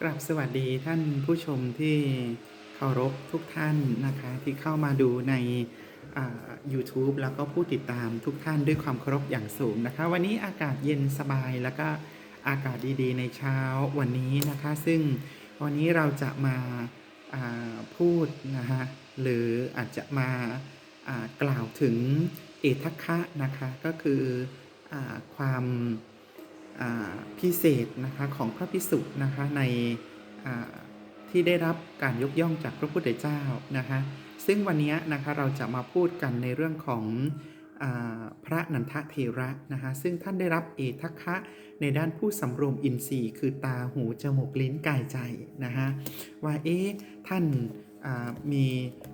กราบสวัสดีท่านผู้ชมที่เคารพทุกท่านนะคะที่เข้ามาดูใน YouTube แล้วก็ผู้ติดตามทุกท่านด้วยความเคารพอย่างสูงนะคะ วันนี้อากาศเย็นสบายแล้วก็อากาศดีๆ ในเช้าวันนี้นะคะ ซึ่งวันนี้เราจะมาาพูดนะคะหรืออาจจะมาากล่าวถึงเอทัคคะนะคะก็คืออความ พิเศษนะคะของพระพิสุนะคะในที่ได้รับการยกย่องจากพระพุทธเจ้านะคะซึ่งวันนี้นะคะเราจะมาพูดกันในเรื่องของอพระนันทเทระนะคะซึ่งท่านได้รับเอทัคะในด้านผู้สำรวมอินทรีย์ คือตาหูจมูกลิ้นกายใจนะคะว่าเอ๊ะท่าน มี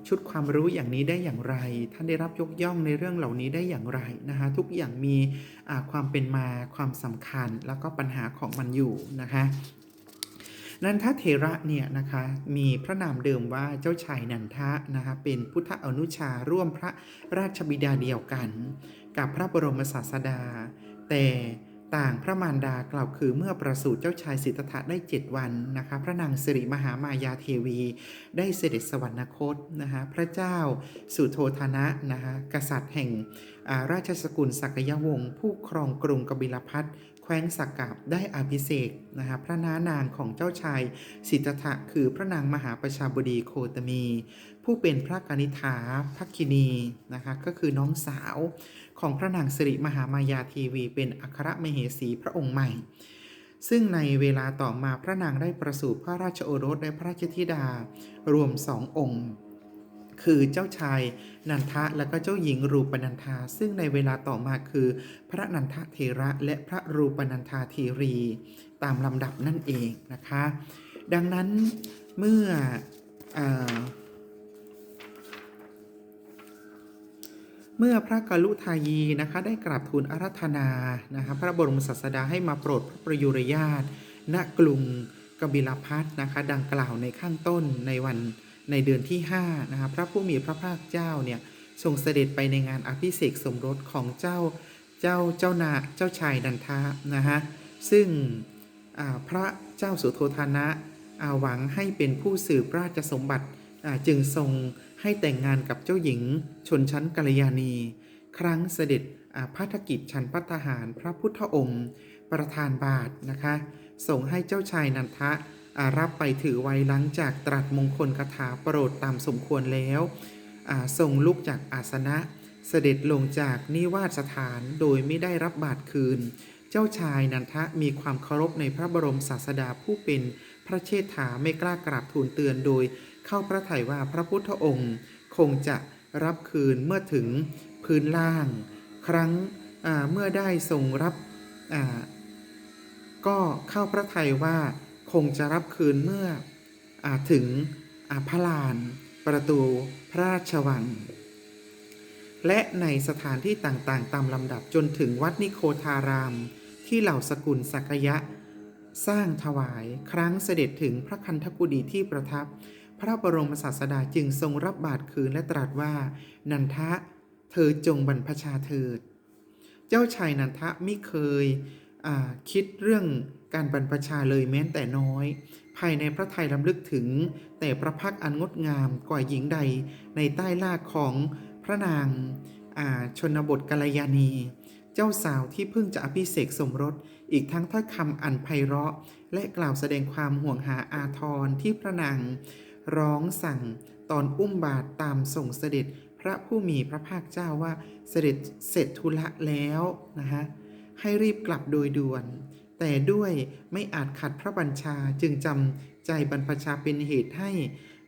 ชุดความรู้อย่างนี้ได้อย่างไร ท่านได้รับยกย่องในเรื่องเหล่านี้ได้อย่างไรนะคะทุกอย่างมีความเป็นมาความสำคัญแล้วก็ปัญหาของมันอยู่นะคะนันทเถระเนี่ยนะคะมีพระนามเดิมว่าเจ้าชายนันทะนะคะเป็นพุทธอนุชาร่วมพระราชบิดาเดียวกัน กับพระบรมศาสดา แต่ ต่างพระมารดากล่าวคือเมื่อประสูติเจ้าชายสิทธัตถะได้ 7 วันนะคะพระนางสิริมหามายาเทวี ได้เสด็จสวรรคตนะคะพระเจ้าสุโธธนะนะคะกษัตริย์แห่งาราชสกุลสักยวงศ์ผู้ครองกรุงกบิลพัทแคว้นสักกับได้อภิเษกนะคะพระน้านางของเจ้าชายสิทธัตถะคือพระนางมหาประชาบดีโคตมี ผู้เป็นพระกนิษฐาภักคินีนะคะก็คือน้องสาว ของพระนางสิริมหามายาทีวี เป็นอัครมเหสีพระองค์ใหม่ ซึ่งในเวลาต่อมาพระนางได้ประสูติพระราชโอรสและพระราชธิดารวมสององค์ คือเจ้าชายนันทะและก็เจ้าหญิงรูปนันทา ซึ่งในเวลาต่อมาคือ พระนันทเทระและพระรูปนันทาเทรี ตามลำดับนั่นเองนะคะ ดังนั้นเมื่ออ เมื่อพระกลุทายีนะคะได้กราบทูลอารัธนานะคะพระบรมศาสดาให้มาโปรดพระประยุรญาตณกรุงกบิลพัทนะคะดังกล่าวในข้างต้นในวันในเดือนที่5นะคะพระผู้มีพระภาคเจ้าเนี่ยทรงเสด็จไปในงานอภิเษกสมรสของเจ้าเจ้าเจ้านาเจ้าชายนันทะนะฮะซึ่งพระเจ้าสุโธทนะหวังให้เป็นผู้สืบราชสมบัติ จึงทรงให้แต่งงานกับเจ้าหญิงชนชั้นกัลยาณี ครั้งเสด็จพัฒกิจชันพัฒหารพระพุทธองค์ ประธานบาทนะคะส่งให้เจ้าชายนันทะรับไปถือไว้หลังจากตรัสมงคลคาถาโปรดตามสมควรแล้วอ่าทรงลุกจากอาสนะ เสด็จลงจากนิวาสถานโดยไม่ได้รับบาทคืน เจ้าชายนันทะมีความเคารพในพระบรมศาสดาผู้เป็นพระเชษฐาไม่กล้ากราบทูลเตือนโดย เข้าพระทัยว่าพระพุทธองค์คงจะรับคืนเมื่อถึงพื้นล่าง ครั้งเมื่อได้ทรงรับก็เข้าพระทัยว่าคงจะรับคืนเมื่ออถึงพระลาน ประตูพระราชวัง และในสถานที่ต่างๆ ตามลำดับจนถึงวัดนิโคทาราม ที่เหล่าสกุลสักยะ สร้างถวายครั้งเสด็จถึงพระคันธกุฎีที่ประทับ พระบรมศาสดาจึงทรงรับบาทคืนและตรัสว่า นันทะ เธอจงบรรพชาเถิด เจ้าชายนันทะไม่เคยคิดเรื่องการบรรพชาเลยแม้แต่น้อย ภายในพระไทยลำลึกถึง แต่พระพักอันงดงามกว่าหญิงใดในใต้ลากของพระนางาชนบทกัลยาณี เจ้าสาวที่เพิ่งจะอภิเษกสมรส อีกทั้งถ้อยคำอันไพเราะ และกล่าวแสดงความห่วงหาอาทรที่พระนาง ร้องสั่งตอนอุ้มบาทตามส่งเสด็จพระผู้มีพระภาคเจ้าว่าเสด็จเสร็จธุระแล้วนะฮะให้รีบกลับโดยด่วน แต่ด้วยไม่อาจขัดพระบัญชาจึงจำใจบรรพชาเป็นเหตุให้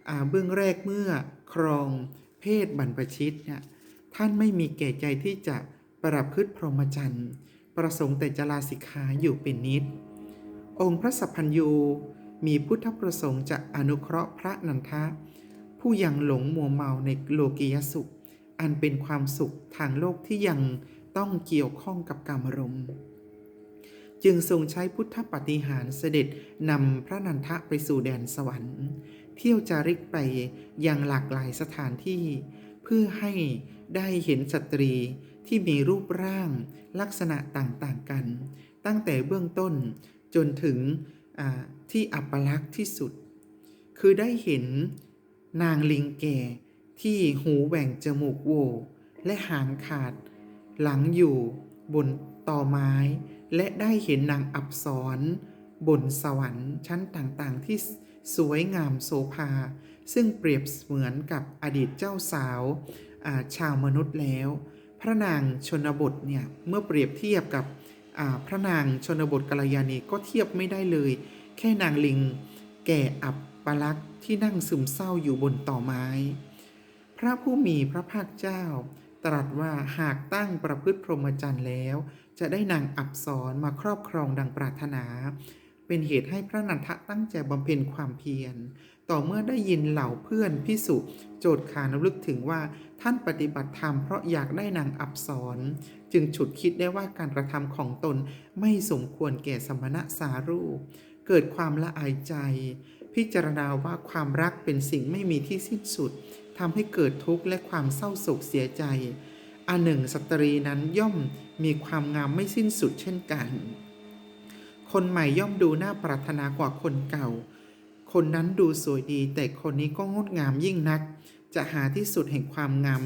อาเบื้องแรกเมื่อครองเพศบรรพชิตเนี่ยท่านไม่มีแก่ใจที่จะประพฤติพรหมจรรย์ ประสงค์แต่จะลาสิกขาอยู่เป็นนิด องค์พระสัพพัญญู มีพุทธประสงค์จะอนุเคราะห์พระนันทะ ผู้ยังหลงมัวเมาในโลกียสุข อันเป็นความสุขทางโลกที่ยังต้องเกี่ยวข้องกับกามรม จึงทรงใช้พุทธปฏิหารเสด็จนำพระนันทะไปสู่แดนสวรรค์ เที่ยวจาริกไปยังหลากหลายสถานที่ เพื่อให้ได้เห็นสตรีที่มีรูปร่างลักษณะต่างๆกัน ตั้งแต่เบื้องต้นจนถึง ที่อัปลักษณ์ที่สุด คือได้เห็นนางลิงแก่ที่หูแหว่งจมูกโวและหางขาด หลังอยู่บนต่อไม้ และได้เห็นนางอับสรบนสวรรค์ชั้นต่างๆ ที่สวยงามโสภา ซึ่งเปรียบเหมือนกับอดีตเจ้าสาวาชาวมนุษย์แล้ว พระนางชนบทเนี่ย เมื่อเปรียบเทียบกับพระนางชนบทกัลยาณีก็เทียบไม่ได้เลย แค่นางลิง แก่อับปลักษ์ที่นั่งซึมเศร้าอยู่บนต่อไม้ พระผู้มีพระภาคเจ้า ตรัสว่าหากตั้งประพฤติพรหมจรรย์แล้ว จะได้นางอับสรมาครอบครองดังปรารถนา เป็นเหตุให้พระนันทะตั้งใจบำเพ็ญความเพียร ต่อเมื่อได้ยินเหล่าเพื่อนพิสุโจทย์ขานลึกถึงว่าท่านปฏิบัติธรรมเพราะอยากได้นางอับสรจึงฉุดคิดได้ว่าการกระทำของตนไม่สมควรแก่สมณะสารูป เกิดความละอายใจ พิจารณาว่าความรักเป็นสิ่งไม่มีที่สิ้นสุดทำให้เกิดทุกข์และความเศร้าโศกเสียใจ อันหนึ่งสตรีนั้นย่อมมีความงามไม่สิ้นสุดเช่นกัน คนใหม่ย่อมดูน่าปรารถนากว่าคนเก่า คนนั้นดูสวยดี แต่คนนี้ก็งดงามยิ่งนัก จะหาที่สุดแห่งความงาม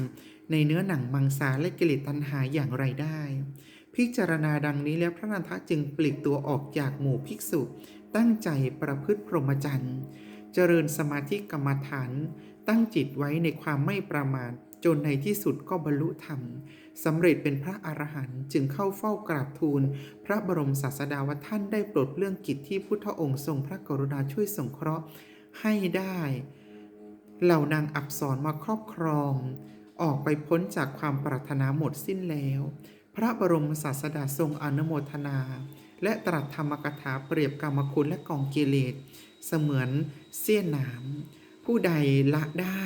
ในเนื้อหนังมังสาและกิเลสตัณหาอย่างไรได้ พิจารณาดังนี้แล้วพระนันทะจึงปลีกตัวออกจากหมู่ภิกษุ ตั้งใจประพฤติพรหมจรรย์ เจริญสมาธิกรรมฐาน ตั้งจิตไว้ในความไม่ประมาทจนในที่สุดก็บรรลุธรรมสำเร็จเป็นพระอรหันต์จึงเข้าเฝ้ากราบทูล พระบรมศาสดาว่าท่านได้ปลดเรื่องกิจที่พุทธองค์ทรงพระกรุณาช่วยสงเคราะห์ให้ได้ เหล่านางอับสรมาครอบครอง ออกไปพ้นจากความปรารถนาหมดสิ้นแล้ว พระบรมศาสดาทรงอนุโมทนา และตรัสธรรมกถาเปรียบกรรมคุณและกองกิเลสเสมือนเสี้ยนหนาม ผู้ใดละได้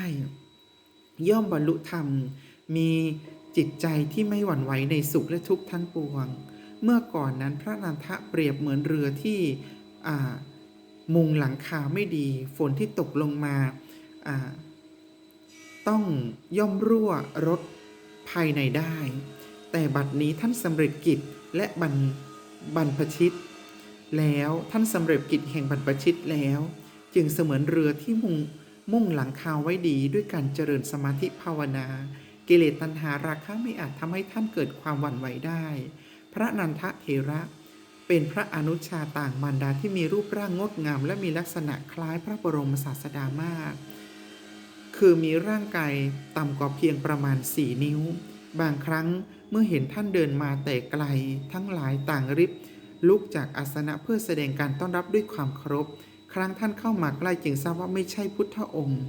ย่อมบรรลุธรรม มีจิตใจที่ไม่หวั่นไหวในสุขและทุกข์ทั้งปวง เมื่อก่อนนั้นพระนันทะเปรียบเหมือนเรือที่มุงหลังคาไม่ดี ฝนที่ตกลงมาอ่าต้องย่อมรั่วรถภายในได้ แต่บัดนี้ท่านสำเร็จกิจและบรร บรรพชิต แล้วท่านสำเร็จกิจแห่งบรรพชิตแล้ว จึงเสมือนเรือที่มุ่งมุ่งหลังคาไว้ดีด้วยการเจริญสมาธิภาวนา กิเลสตัณหาราคะไม่อาจทำให้ท่านเกิดความหวั่นไหวได้ พระนันทะเถระเป็นพระอนุชาต่างมารดาที่มีรูปร่างงดงาม และมีลักษณะคล้ายพระบรมศาสดามาก คือมีร่างกายต่ำกว่าเพียงประมาณ 4 นิ้ว บางครั้งเมื่อเห็นท่านเดินมาแต่ไกล ทั้งหลายต่างริบ ลุกจากอาสนะเพื่อแสดงการต้อนรับด้วยความเคารพครั้งท่านเข้ามาใกล้จึงทราบว่าไม่ใช่พุทธองค์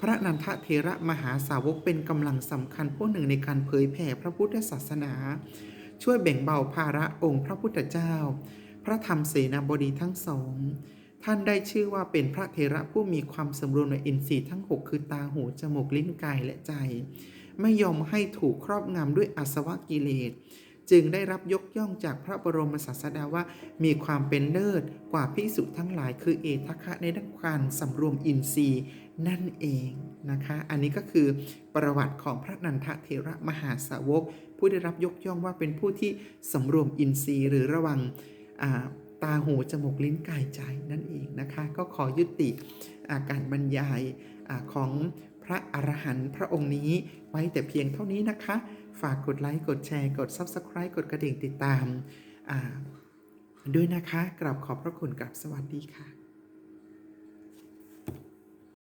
พระนันทเทระมหาสาวกเป็นกำลังสำคัญพวกหนึ่งในการเผยแผ่พระพุทธศาสนา ช่วยแบ่งเบาภาระองค์พระพุทธเจ้า พระธรรมเสนาบดีทั้งสองท่านได้ชื่อว่าเป็นพระเทระผู้มีความสมบูรณ์ในอินทรีย์ทั้ง 6 คือตาหูจมูกลิ้นกายและใจ ไม่ยอมให้ถูกครอบงำด้วยอาสวะกิเลส จึงได้รับยกย่องจากพระบรมศาสดาว่ามีความเป็นเลิศกว่าพิสุทั้งหลาย คือเอทคะในด้านการสำรวมอินทรีย์นั่นเองนะคะ อันนี้ก็คือประวัติของพระนันทเทระมหาสาวก ผู้ได้รับยกย่องว่าเป็นผู้ที่สำรวมอินทรีย์หรือระวังตาหูจมูกลิ้นกายใจนั่นเองนะคะ ก็ขอยุติอาการบรรยายอของ ระอรหันต์พระองค์นี้ไว้แต่เพียงเท่านี้นะคะ ฝากกดไลค์ กดแชร์ กด Subscribe กดกระดิ่งติดตามด้วยนะคะ กราบขอบพระคุณกับสวัสดีค่ะ